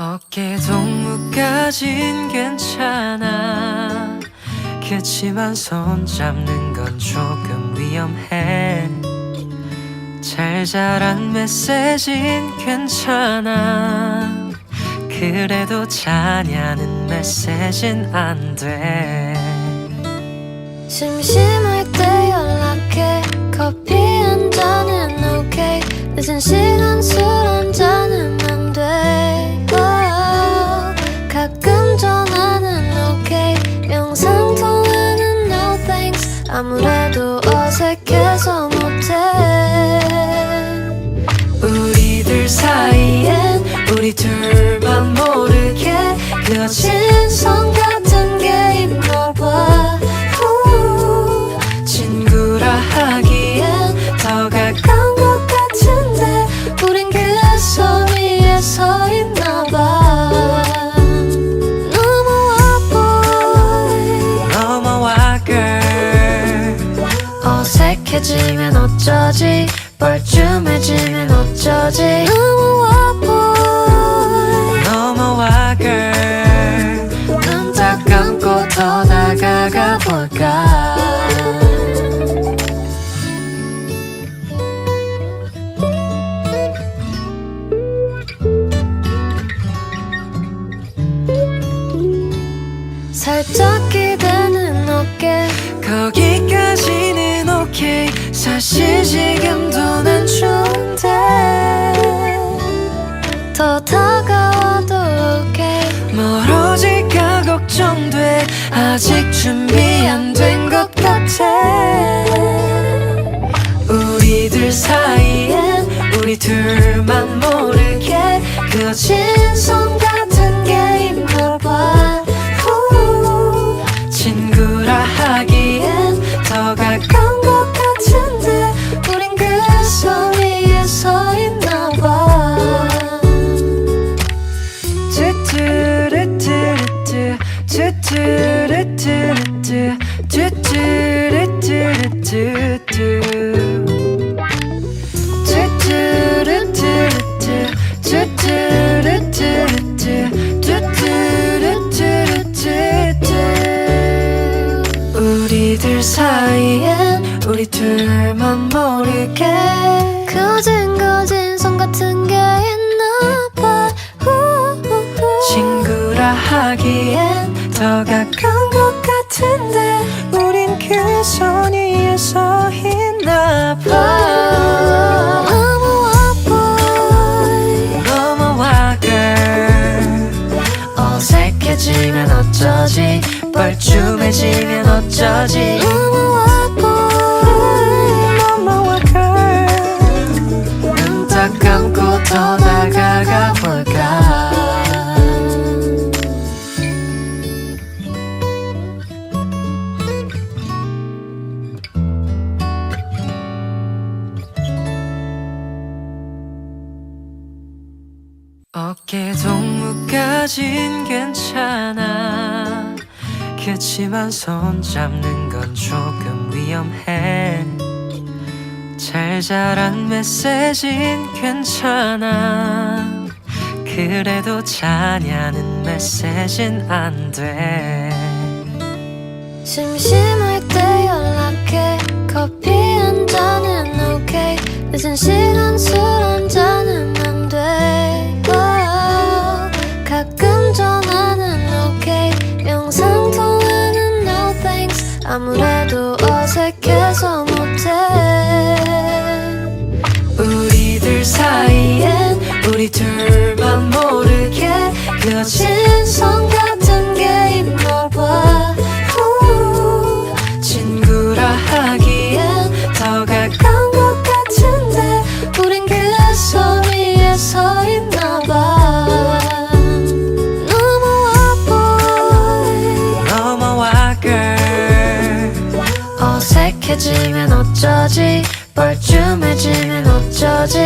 어깨 동무까진 괜찮아. 그치만 손 잡는 건 조금 위험해. 잘 자란 메시진 괜찮아. 그래도 자냐는 메시진 안돼. 심심할 때 연락해. 커피 한 잔은 오케이. 늦은 시간 술 아무래도 어색해서 못해 어색해지면 어쩌지? 뻘쭘해지면 어쩌지? 넘어와 boy 넘어와 girl 눈딱 감고 더 다가가 볼까? 살짝 기대는 어깨. 거기까지는 오케이 사실 지금도 난 좋은데 더 다가와도 오케이 멀어질까 걱정돼. 아직 준비 안 된 것 같아. 우리들 사이엔 우리 둘만 모르게 그어진 손같 뚜뚜루뚜루뚜, 뚜뚜루뚜루뚜뚜. 뚜뚜루뚜루뚜, 뚜뚜루뚜루뚜, 뚜뚜루뚜루뚜뚜. 우리들 사이엔 우리 둘만 모르게 거진 거진 선 같은 게 있나 봐. 친구라 하기엔 더 가까운 것 같은데 우린 그선 위에 서 있나 봐. 넘어와 boy 넘어와 girl 어색해지면 어쩌지? 뻘쭘해지면 어쩌지? 넘어와 boy 넘어와 girl 눈딱 감고 더 어깨 동무까진 괜찮아. 그치만 손 잡는 건 조금 위험해. 잘 자란 메시진 괜찮아. 그래도 자냐는 메시진 안돼 어색해지면 어쩌지? 뻘쭘해지면 어쩌지